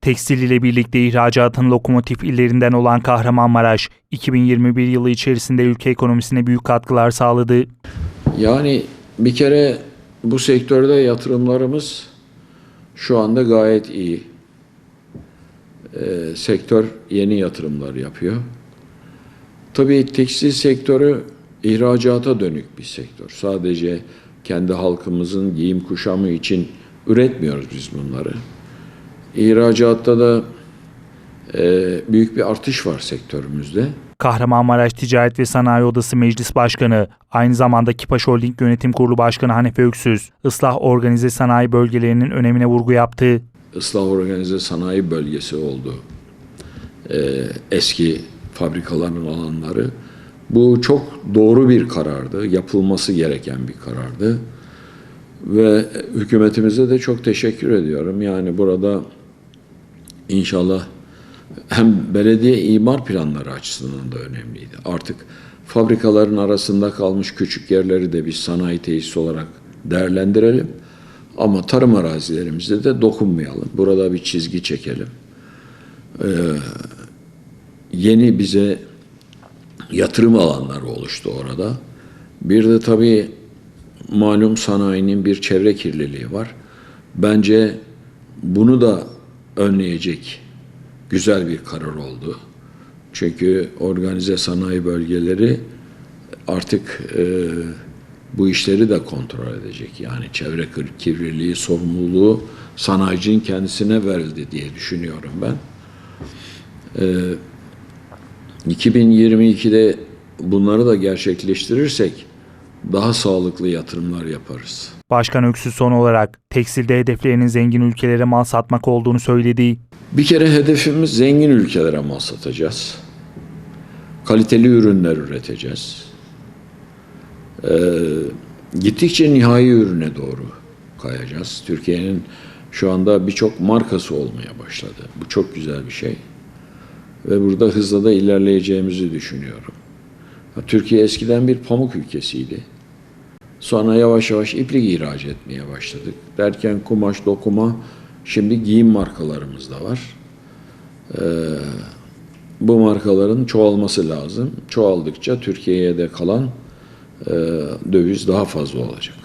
Tekstil ile birlikte ihracatın lokomotif illerinden olan Kahramanmaraş, 2021 yılı içerisinde ülke ekonomisine büyük katkılar sağladı. Yani bir kere bu sektörde yatırımlarımız şu anda gayet iyi. Ee, sektör yeni yatırımlar yapıyor. Tabii tekstil sektörü ihracata dönük bir sektör. Sadece kendi halkımızın giyim kuşamı için üretmiyoruz biz bunları. İhracatta da e, büyük bir artış var sektörümüzde. Kahramanmaraş Ticaret ve Sanayi Odası Meclis Başkanı, aynı zamanda Kipaş Holding Yönetim Kurulu Başkanı Hanefe Öksüz, ıslah organize sanayi bölgelerinin önemine vurgu yaptı. ıslah organize sanayi bölgesi oldu. Ee, eski fabrikaların alanları. Bu çok doğru bir karardı. Yapılması gereken bir karardı. Ve hükümetimize de çok teşekkür ediyorum. Yani burada inşallah hem belediye imar planları açısından da önemliydi. Artık fabrikaların arasında kalmış küçük yerleri de biz sanayi tesisi olarak değerlendirelim. Ama tarım arazilerimizde de dokunmayalım. Burada bir çizgi çekelim. Ee, yeni bize yatırım alanları oluştu orada. Bir de tabii malum sanayinin bir çevre kirliliği var. Bence bunu da önleyecek güzel bir karar oldu. Çünkü organize sanayi bölgeleri artık e, bu işleri de kontrol edecek. Yani çevre kir- kirliliği sorumluluğu sanayicinin kendisine verildi diye düşünüyorum ben. Ee, 2022'de bunları da gerçekleştirirsek daha sağlıklı yatırımlar yaparız. Başkan Öksüz son olarak tekstilde hedeflerinin zengin ülkelere mal satmak olduğunu söyledi. Bir kere hedefimiz zengin ülkelere mal satacağız. Kaliteli ürünler üreteceğiz. Ee, gittikçe nihai ürüne doğru kayacağız. Türkiye'nin şu anda birçok markası olmaya başladı. Bu çok güzel bir şey. Ve burada hızla da ilerleyeceğimizi düşünüyorum. Türkiye eskiden bir pamuk ülkesiydi. Sonra yavaş yavaş iplik ihraç etmeye başladık. Derken kumaş, dokuma, şimdi giyim markalarımız da var. Ee, bu markaların çoğalması lazım. Çoğaldıkça Türkiye'ye de kalan e, döviz daha fazla olacak.